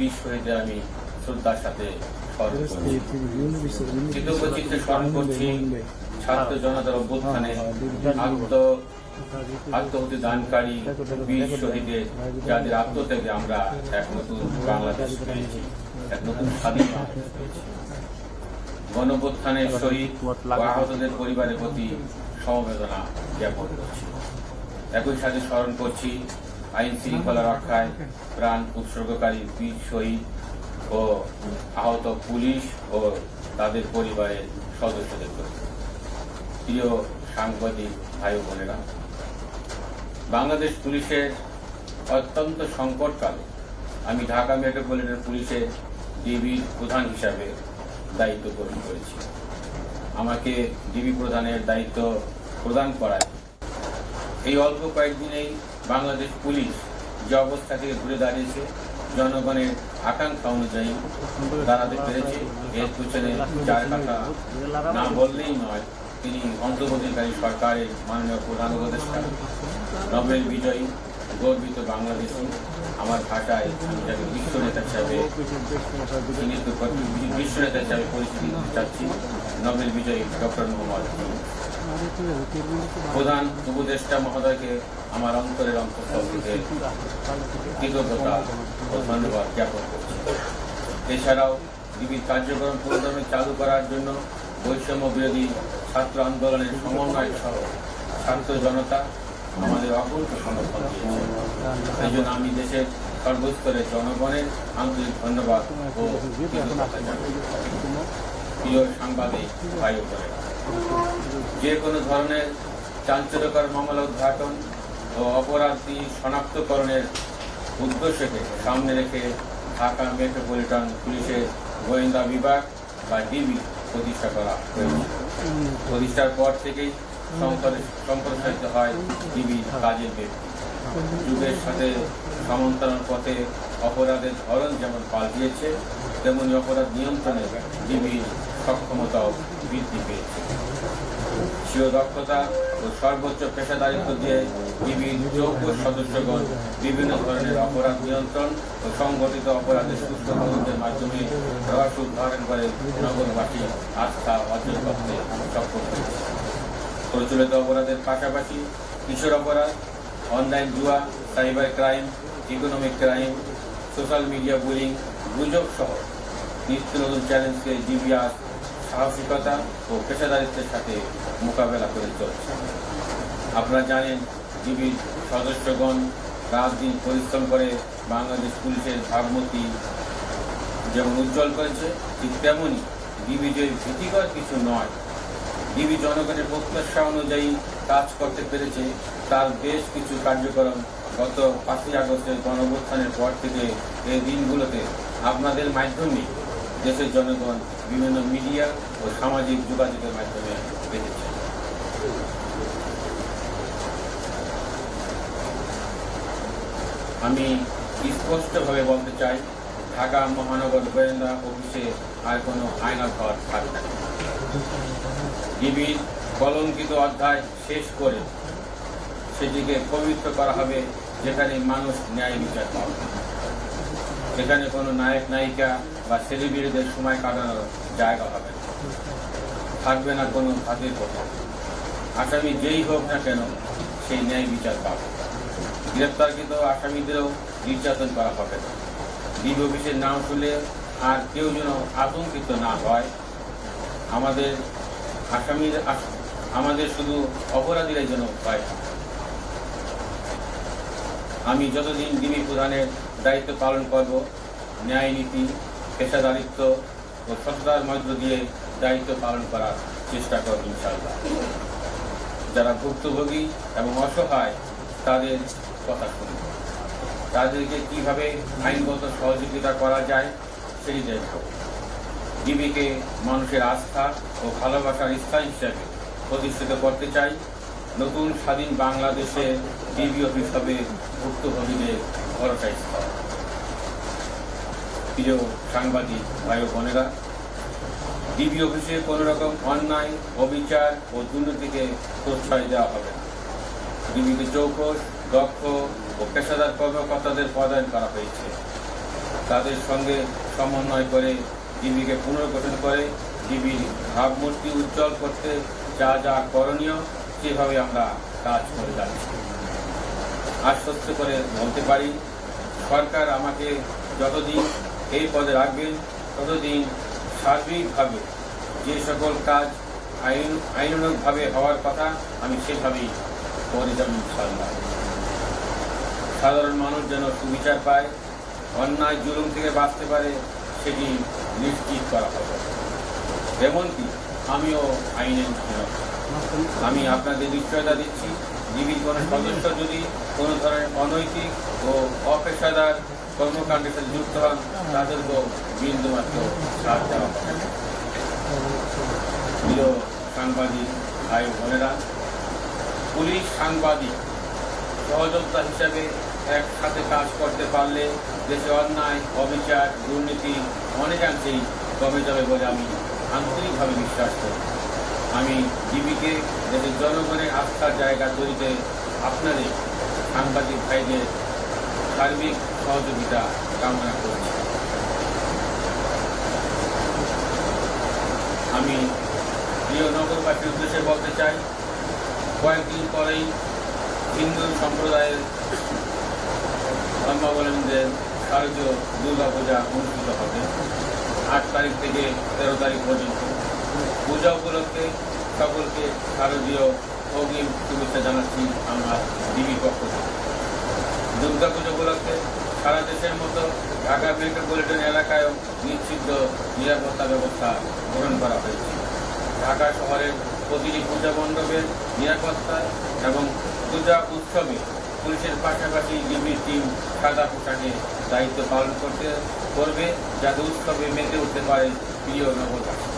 বীর শহীদদের আমি শ্রদ্ধার সাথে স্মরণ করছি। স্মরণ ছাত্র জনতার অভ্যুত্থানে আত্ম আত্মহতি দানকারী বীর শহীদের যাদের আত্মত্যাগে আমরা এক নতুন বাংলাদেশ পেয়েছি এক নতুন স্বাধীন বাংলাদেশ পেয়েছি। গণপ্রত্থানের শহীদ আহতদের পরিবারের প্রতি সমবেদনা জ্ঞাপন করছি। একই সাথে স্মরণ করছি আইন শৃঙ্খলা রক্ষায় প্রাণ উৎসর্গকারী বীর শহীদ ও আহত পুলিশ ও তাদের পরিবারের সদস্যদের প্রতি। প্রিয় সাংবাদিক ভাই বোনেরা, বাংলাদেশ পুলিশের অত্যন্ত সংকটকালে আমি ঢাকা মেট্রোপলিটন পুলিশের ডিবির প্রধান হিসাবে দায়িত্ব গ্রহণ করেছি। আমাকে ডিবি প্রধানের দায়িত্ব প্রদান করায়। এই অল্প কয়েকদিনেই বাংলাদেশ পুলিশ যে অবস্থা থেকে ঘুরে দাঁড়িয়েছে, জনগণের আকাঙ্ক্ষা অনুযায়ী দাঁড়াতে পেরেছে। এর পিছনে চার কথা না বললেই নয়, তিনি অন্তর্বর্তীকারী সরকারের মাননীয় প্রধান উপদেষ্টা। নোবেল বিজয়ী, গর্বিত বাংলাদেশী, আমার ভাষায় প্রধান উপদেষ্টা মহোদয়কে আমার অন্তরের কৃতজ্ঞতা ও ধন্যবাদ জ্ঞাপন করছি। এছাড়াও বিবিধ কার্যক্রম পুরোদমে চালু করার জন্য বৈষম্য বিরোধী ছাত্র আন্দোলনের সমন্বয় সহ ছাত্র জনতা আমাদের অকুণ্ঠ সমর্থন দিয়েছে এই জন্য আমি দেশের সর্বস্তরের জনগণের আন্তরিক ধন্যবাদ ও প্রিয় সাংবাদিক ভাই বোনেরা, যে কোনো ধরনের চাঞ্চল্যকর মামলা উদ্ঘাটন ও অপরাধী শনাক্তকরণের উদ্দেশ্যকে সামনে রেখে ঢাকা মেট্রোপলিটন পুলিশের গোয়েন্দা বিভাগ বা ডিবি প্রতিষ্ঠা করা হয়েছে। প্রতিষ্ঠার পর থেকেই সম্প্র- সম্প্রসারিত হয় ডিবি কাজের ব্যক্তি। যুগের সাথে সমান্তরাল পথে অপরাধের ধরন যেমন পাল্টিয়েছে, তেমনি অপরাধ নিয়ন্ত্রণে ডিবির সক্ষমতাও বৃদ্ধি পেয়েছে। স্বীয় দক্ষতা ও সর্বোচ্চ পেশাদারিত্ব দিয়ে ডিবির যোগ্য সদস্যগণ বিভিন্ন ধরনের অপরাধ নিয়ন্ত্রণ ও সংগঠিত অপরাধের সুস্থ তদন্তের মাধ্যমে রহস্য উদ্ধারণ করে নগরবাসী আস্থা অর্জন করতে সক্ষম হয়েছে। প্রচলিত অপরাধের পাশাপাশি কিশোর অপরাধ অনলাইন জুয়া cyber crime economic crime social media bullying গুজব সহ নিত্য নতুন চ্যালেঞ্জকে ডিবিআর সাহসিকতা ও পেশাদারিত্বের সাথে মোকাবেলা করে চলছে। আপনারা জানেন, জিবির সদস্যগণ রাত দিন পরিশ্রম করে বাংলাদেশ পুলিশের ভাবমূর্তি যেমন উজ্জ্বল করেছে, ঠিক তেমনই ডিবি যে ভীতিকর কিছু নয়। ডিবি জনগণের প্রত্যাশা অনুযায়ী কাজ করতে পেরেছে। তার বেশ কিছু কার্যক্রম গত পাঁচই আগস্টের গণঅভ্যুত্থানের পর থেকে এই দিনগুলোতে আপনাদের মাধ্যমে দেশের জনগণ বিভিন্ন মিডিয়া ও সামাজিক যোগাযোগের মাধ্যমে দেখেছে। আমি স্পষ্টভাবে বলতে চাই, ঢাকা মহানগর গোয়েন্দা অফিসে আর কোনো ঘর থাকবে ডিবির কলঙ্কিত অধ্যায় শেষ করে সেটিকে পবিত্র করা হবে যেখানে মানুষ ন্যায় বিচার পাবে। সেখানে কোনো নায়ক, নায়িকা বা সেলিব্রিটিদের সময় কাটানোর জায়গা হবে থাকবে না কোনো হাতের কথা। আসামি যেই হোক না কেন সেই ন্যায় বিচার পাবে। গ্রেপ্তারকৃত আসামিদেরও নির্যাতন করা হবে না। ডিবি অফিসের নাম শুনলে আর কেউ যেন আতঙ্কিত না হয়। আমাদের আসামির আমাদের শুধু অপরাধীরাই যেন পায়। আমি যতদিন ডিবি প্রধানের দায়িত্ব পালন করব ন্যায় নীতি পেশাদারিত্ব ও সততার মধ্য দিয়ে দায়িত্ব পালন করার চেষ্টা করব ইনশাল্লাহ যারা ভুক্তভোগী এবং অসহায়, তাদের কথা শুনব তাদেরকে কীভাবে আইনগত সহযোগিতা করা যায় সেই দেখব। ডিবিকে মানুষের আস্থা ও ভালোবাসার স্থান হিসেবে প্রতিষ্ঠিত করতে চাই। নতুন স্বাধীন বাংলাদেশে ডিবি অফিস হবে ভুক্তভোগীদের ভরসা প্রিয় সাংবাদিক ভাই বোনেরা ডিবি অফিসে কোনো রকম অন্যায়, অবিচার ও দুর্নীতিকে প্রশ্রয় দেওয়া হবে ডিবিকে চৌকস, দক্ষ ও পেশাদার কর্মকর্তাদের পদায়ন করা হয়েছে। তাদের সঙ্গে সমন্বয় করে ডিবিকে পুনর্গঠন করে ডিবির ভাবমূর্তি উজ্জ্বল করতে যা যা করণীয়, সেভাবে আমরা কাজ করে যাচ্ছি। আশ্বস্ত করে বলতে পারি, সরকার আমাকে যতদিন এই পদে রাখবেন ততদিন সার্বিকভাবে যে সকল কাজ আইন আইনানুগভাবে হওয়ার কথা আমি সেভাবেই করে যাব ইনশাল্লাহ সাধারণ মানুষ যেন সুবিচার পায়, অন্যায় জুলুম থেকে বাঁচতে পারে সেটি নিশ্চিত করা হবে। এমনকি আমিও আইনের আমি আপনাদের নিশ্চয়তা দিচ্ছি। ডিবির কোনো সদস্য যদি কোনো ধরনের অনৈতিক ও অপেশাদার কর্মকাণ্ডের সাথে যুক্ত হন, তাদেরকেও বিন্দুমাত্র ছাড় দেওয়া প্রিয় সাংবাদিক, ভাই বোনেরা, পুলিশ সাংবাদিক সহযোগিতা হিসাবে একসাথে কাজ করতে পারলে দেশে অন্যায়, অবিচার, দুর্নীতি, অনেকাংশেই কমে যাবে বলে আমি আন্তরিকভাবে বিশ্বাস করি। আমি জীবিকে দেশের জনগণের আস্থার জায়গা তৈরিতে আপনাদের সাংবাদিক ভাইদের সার্বিক সহযোগিতা কামনা করছি। আমি প্রিয় নগরবাসীর উদ্দেশ্যে বলতে চাই, কয়েকদিন পরেই হিন্দু সম্প্রদায়ের ধর্মাবলম্বীদের শারদীয় দুর্গা পূজা অনুষ্ঠিত হবে, আট তারিখ থেকে তেরো তারিখ পর্যন্ত। পূজা উপলক্ষে সকলকে শারদীয় অগ্রিম শুভেচ্ছা জানাচ্ছি আমরা ডিবি পক্ষ থেকে। দুর্গা পুজো উপলক্ষে সারা দেশের মতো ঢাকা মেট্রোপলিটন এলাকায়ও নিশ্চিত নিরাপত্তা ব্যবস্থা গ্রহণ করা হয়েছে। ঢাকা শহরের প্রতিটি পূজা মণ্ডপের নিরাপত্তা এবং পূজা উৎসবে পুলিশের পাশাপাশি ডিবির টিম সাদা পোশাকে দায়িত্ব পালন করতে করবে যাতে উৎসবে মেতে উঠতে পারে প্রিয় নগরবাসী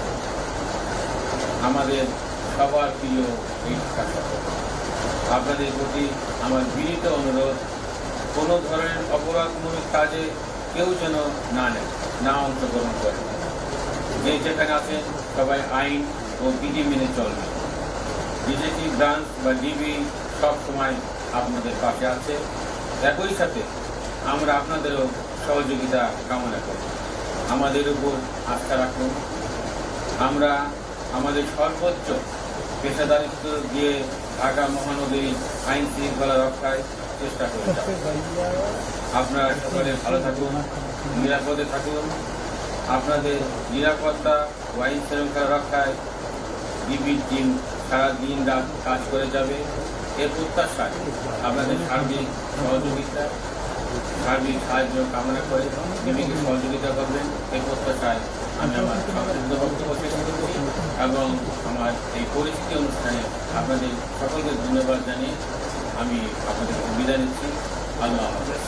আমাদের সবার প্রিয় এই আপনাদের প্রতি আমার বিনীত অনুরোধ, কোনো ধরনের অপরাধমূলক কাজে কেউ যেন না নেয়, না অংশগ্রহণ করে। যে যেখানে আছে সবাই আইন ও বিধি মেনে চলবে বিজেপি, ব্রাঞ্চ বা ডিবি সব সময় আপনাদের পাশে আছে। একই সাথে আমরা আপনাদেরও সহযোগিতা কামনা করি। আমাদের উপর আস্থা রাখুন। আমরা আমাদের সর্বোচ্চ পেশাদারিত্ব দিয়ে ঢাকা মহানগরী আইন শৃঙ্খলা রক্ষায় চেষ্টা করে আপনারা সকলে ভালো থাকুন, নিরাপদে থাকুন। আপনাদের নিরাপত্তা ও আইন শৃঙ্খলা রক্ষায় ডিবির টিম সারাদিন রাত কাজ করে যাবে। এর প্রত্যাশায় আপনাদের সার্বিক সহযোগিতা, সার্বিক সাহায্য কামনা করে ডিবিকে সহযোগিতা করবেন। এই প্রত্যাশায় আমি আমার সংক্ষিপ্ত বক্তব্য শেষ করছি এবং আমার এই পরিস্থিতি অনুষ্ঠানে আপনাদের সকলকে ধন্যবাদ জানিয়ে আমি আপনাদের বিদায় নিচ্ছি। আল্লাহ হাফেজ।